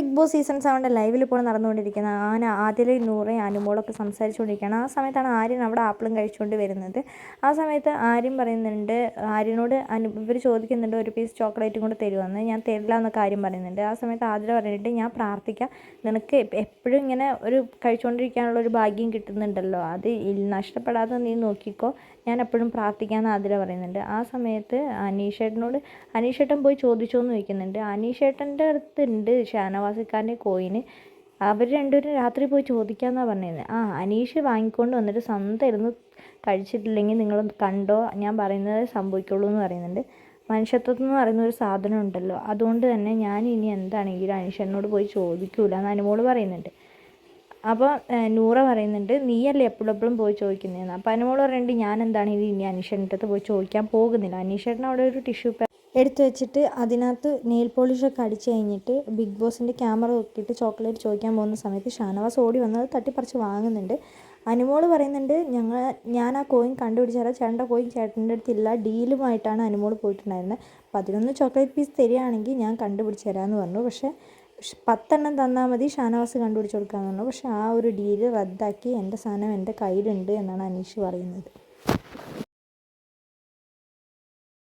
Big boss season സെവന്റെ ലൈവിൽ ഇപ്പോൾ നടന്നുകൊണ്ടിരിക്കുന്ന ആന ആദിലെ നൂറയും അനുമോളൊക്കെ സംസാരിച്ചുകൊണ്ടിരിക്കുകയാണ്. ആ സമയത്താണ് ആര്യൻ അവിടെ ആപ്പിളും കഴിച്ചുകൊണ്ട് വരുന്നത്. ആ സമയത്ത് ആര്യൻ പറയുന്നുണ്ട് ആര്യനോട് അനു ഇവർ ചോദിക്കുന്നുണ്ട് ഒരു പീസ് ചോക്ലേറ്റും കൂടെ തരുമെന്ന് ഞാൻ തരില്ല എന്നൊക്കെ ആര്യം പറയുന്നുണ്ട്. ആ സമയത്ത് ആദ്യം പറഞ്ഞിട്ട് ഞാൻ പ്രാർത്ഥിക്കാം. നിനക്ക് എപ്പോഴും ഇങ്ങനെ ഒരു കഴിച്ചുകൊണ്ടിരിക്കാനുള്ള ഒരു ഭാഗ്യം കിട്ടുന്നുണ്ടല്ലോ. അത് നഷ്ടപ്പെടാതെ നീ നോക്കിക്കോ. ഞാൻ എപ്പോഴും പ്രാർത്ഥിക്കാമെന്ന് ആതിര പറയുന്നുണ്ട്. ആ സമയത്ത് അനീഷേട്ടനോട് അനീഷേട്ടൻ പോയി ചോദിച്ചോ എന്ന് ചോദിക്കുന്നുണ്ട്. അനീഷേട്ടന്റെ അടുത്തുണ്ട് ഷാനവാസിക്കാരന്റെ കോയിന് അവർ രണ്ടുപേരും രാത്രി പോയി ചോദിക്കാമെന്നാണ് പറഞ്ഞത് ആ അനീഷ് വാങ്ങിക്കൊണ്ട് വന്നിട്ട് സ്വന്തം ഇരുന്ന് കഴിച്ചിട്ടില്ലെങ്കിൽ നിങ്ങൾ കണ്ടോ? ഞാൻ പറയുന്നത് സംഭവിക്കുള്ളൂ എന്ന് പറയുന്നുണ്ട്. മനുഷ്യത്വം എന്ന് പറയുന്ന ഒരു സാധനം ഉണ്ടല്ലോ. അതുകൊണ്ട് തന്നെ ഞാൻ ഇനി എന്താണെങ്കിലും അനീഷനോട് പോയി ചോദിക്കൂല എന്ന് അനുമോൾ പറയുന്നുണ്ട്. അപ്പോൾ നൂറ പറയുന്നുണ്ട് നീയല്ലേ എപ്പോഴും എപ്പോഴും പോയി ചോദിക്കുന്നതെന്ന്? അപ്പോൾ അനുമോൾ പറയുന്നുണ്ട് ഞാൻ എന്താണെങ്കിലും ഇനി അനീഷന്റെ അടുത്ത് പോയി ചോദിക്കാൻ പോകുന്നില്ല. അനീഷേട്ടൻ അവിടെ ഒരു ടിഷ്യൂ എടുത്തു വെച്ചിട്ട് അതിനകത്ത് നെയിൽ പോളിഷൊക്കെ അടിച്ച് കഴിഞ്ഞിട്ട് ബിഗ് ബോസിന്റെ ക്യാമറ നോക്കിയിട്ട് ചോക്ലേറ്റ് ചോദിക്കാൻ പോകുന്ന സമയത്ത് ഷാനവാസ് ഓടി വന്നത് തട്ടിപ്പറിച്ച് വാങ്ങുന്നുണ്ട്. അനുമോൾ പറയുന്നുണ്ട് ഞങ്ങൾ ഞാൻ ആ കോയിൻ കണ്ടുപിടിച്ചാൽ ചേട്ടന്റെ കോയിൻ ചേട്ടന്റെ അടുത്തില്ല ഡീലുമായിട്ടാണ് അനുമോൾ പോയിട്ടുണ്ടായിരുന്നത് പതിനൊന്ന് ചോക്ലേറ്റ് പീസ് തരികയാണെങ്കിൽ ഞാൻ കണ്ടുപിടിച്ച് തരാമെന്ന് പറഞ്ഞു. പക്ഷേ പത്തെണ്ണം തന്നാൽ മതി. ഷാനവാസ് കണ്ടുപിടിച്ച് കൊടുക്കാമെന്ന് പറഞ്ഞു. പക്ഷേ ആ ഒരു ഡീൽ റദ്ദാക്കി എന്റെ സാധനം എന്റെ കയ്യിലുണ്ട് എന്നാണ് അനീഷ് പറയുന്നത്.